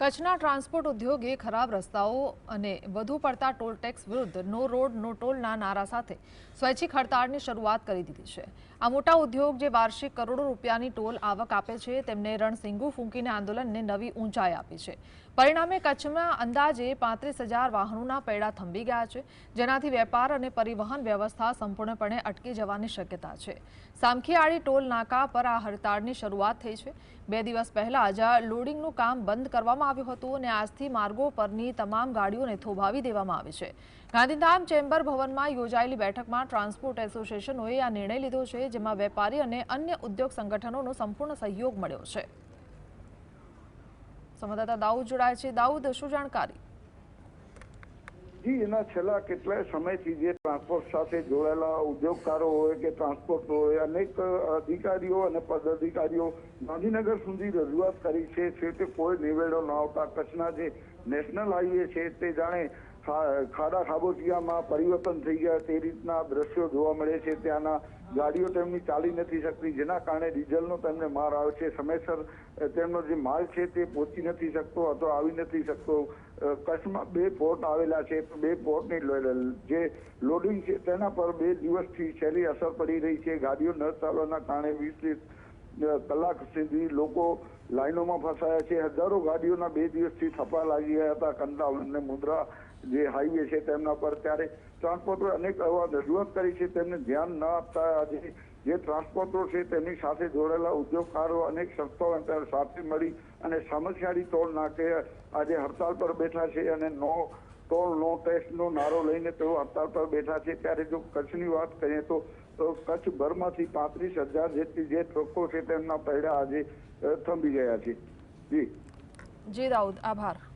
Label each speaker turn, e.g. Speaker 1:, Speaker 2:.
Speaker 1: કચ્છના ટ્રાન્સપોર્ટ ઉદ્યોગે ખરાબ રસ્તાઓ અને વધુ પડતા ટોલ ટેક્સ વિરુદ્ધ નો રોડ, નો ટોલના નારા સાથે સ્વૈચ્છિક હડતાળની શરૂઆત કરી દીધી છે. આ મોટા ઉદ્યોગ જે વાર્ષિક કરોડો રૂપિયાની ટોલ આવક આપે છે, તેમને રણસિંગુ ફૂંકીને આંદોલનને નવી ઊંચાઈ આપી છે. પરિણામે કચ્છમાં અંદાજે પાંત્રીસ હજાર વાહનોના પૈડા થંભી ગયા છે, જેનાથી વેપાર અને પરિવહન વ્યવસ્થા સંપૂર્ણપણે અટકી જવાની શક્યતા છે. સામખીયાળી ટોલ નાકા પર આ હડતાળની શરૂઆત થઈ છે. બે દિવસ પહેલા જ લોડિંગનું કામ બંધ કરવામાં આવ્યું હતું અને આજથી માર્ગો પરની તમામ ગાડીઓને થોભાવી દેવામાં આવી છે. ગાંધીધામ ચેમ્બર ભવનમાં યોજાયેલી બેઠકમાં ટ્રાન્સપોર્ટ એસોસિએશનોએ આ નિર્ણય લીધો છે, જેમાં વેપારી અને અન્ય ઉદ્યોગ સંગઠનોનો સંપૂર્ણ સહયોગ મળ્યો છે. સંવાદદાતા દાઉદ જોડાય છે. દાઉદ, શું જાણકારી?
Speaker 2: જી, એના છેલ્લા કેટલાય સમયથી જે ટ્રાન્સપોર્ટ સાથે જોડાયેલા ઉદ્યોગકારો હોય કે ટ્રાન્સપોર્ટ હોય, અનેક અધિકારીઓ અને પદાધિકારીઓ ગાંધીનગર સુધી રજૂઆત કરી છે. છેવટે કોઈ નિવેડો ન આવતા. કચ્છના જે નેશનલ હાઈવે છે તે જાણે ખાડા ખાબોચિયામાં પરિવર્તન થઈ ગયા તે રીતના દ્રશ્યો જોવા મળે છે. ત્યાંના ગાડીઓ તેમની ચાલી નથી શકતી, જેના કારણે ડીઝલનો તેમને માર આવે છે. સમયસર તેમનો જે માલ છે તે પહોંચી નથી શકતો અથવા આવી નથી શકતો. કચ્છમાં બે પોર્ટ આવેલા છે. બે પોર્ટની જે લોડિંગ છે તેના પર બે દિવસથી છેલ્લી અસર પડી રહી છે. ગાડીઓ ન ચાલવાના કારણે વીસ કલાક સુધી લોકો લાઈનોમાં ફસાયા છે. હજારો ગાડીઓના બે દિવસથી થપ્પા લાગી ગયા હતા. કંડાલ અને મુદ્રા જે હાઈવે છે તેમના પર ત્યારે ટ્રાન્સપોર્ટરે અનેક એવા રજૂઆત કરી છે. તેમને ધ્યાન ન આપતા આજે જે ટ્રાન્સપોર્ટરો છે તેમની સાથે જોડાયેલા ઉદ્યોગકારો અનેક સંસ્થાઓ સાથે મળી અને સમસ્યાની તોડ નાખે. આજે હડતાલ પર બેઠા છે અને નો ટોલ નો ટેસ્ટનો નારો લઈને તેઓ હડતાલ પર બેઠા છે. ત્યારે જો કચ્છની વાત કરીએ તો કચ્છ કચ્છભરમાંથી પાંત્રીસ હજાર જેટલી જે ટ્રકો છે તેમના પૈડા આજે થંભી ગયા છે. જી.
Speaker 1: જી દાઉદ, આભાર.